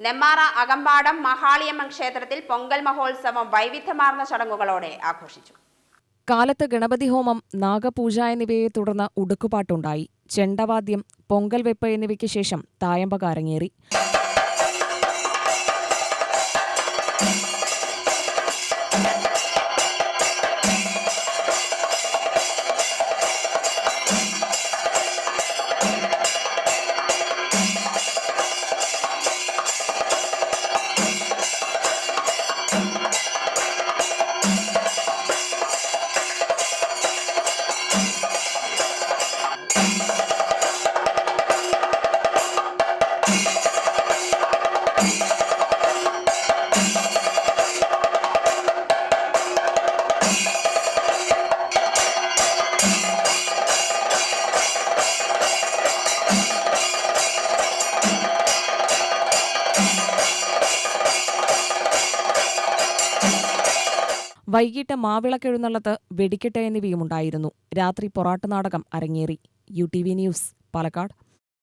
നെമ്മാറ അകമ്പാടം മഹാളിയമ്മൻ ക്ഷേത്രത്തിൽ പൊങ്കൽ മഹോത്സവം വൈവിധ്യമാർന്ന ചടങ്ങുകളോടെ ആഘോഷിച്ചു. കാലത്ത് ഗണപതി ഹോമം നാഗപൂജ എന്നിവയെ തുടർന്ന് ഉടുക്കുപാട്ടുണ്ടായി. ചെണ്ടവാദ്യം പൊങ്കൽ വെപ്പ് എന്നിവയ്ക്ക് ശേഷം തായമ്പക അരങ്ങേറി you വൈകിട്ട് മാവിളക്കെഴുന്നള്ളത്ത് വെടിക്കെട്ട് എന്നിവയുമുണ്ടായിരുന്നു. രാത്രി പൊറാട്ട് നാടകം അരങ്ങേറി. U T V news Palakkad.